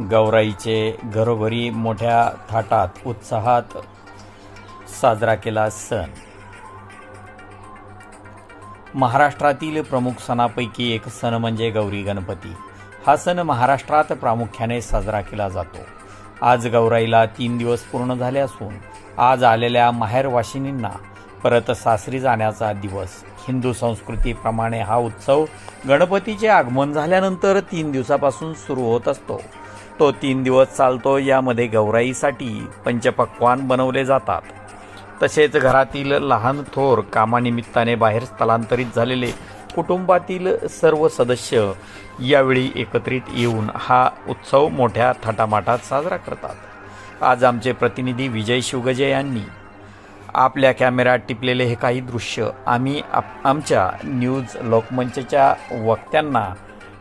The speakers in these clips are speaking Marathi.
गौराईचे घरोघरी मोठ्या थाटात उत्साहात साजरा केला सण. महाराष्ट्रातील प्रमुख सणापैकी एक सण म्हणजे गौरी गणपती. हा सण महाराष्ट्रात प्रामुख्याने साजरा केला जातो. आज गौराईला तीन दिवस पूर्ण झाले असून आज आलेल्या माहेरवाशिनींना परत सासरी जाण्याचा दिवस. हिंदू संस्कृतीप्रमाणे हा उत्सव गणपतीचे आगमन झाल्यानंतर तीन दिवसापासून सुरू होत असतो. तो तीन दिवस चालतो यामध्ये गौराईसाठी पंचपक्वान बनवले जातात. तसेच घरातील लहान थोर कामानिमित्ताने बाहेर स्थलांतरित झालेले कुटुंबातील सर्व सदस्य यावेळी एकत्रित येऊन हा उत्सव मोठ्या थाटामाटात साजरा करतात. आज आमचे प्रतिनिधी विजय शिवगजे यांनी आपल्या कॅमेऱ्यात टिपलेले हे काही दृश्य आम्ही आप आमच्या न्यूज लोकमंचच्या वक्त्यांना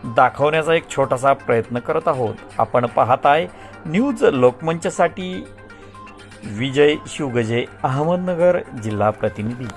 दाखवण्याचा एक छोटासा प्रयत्न करत आहोत. आपण पाहताय न्यूज लोकमंचसाठी विजय शिवगजे अहमदनगर जिल्हा प्रतिनिधी.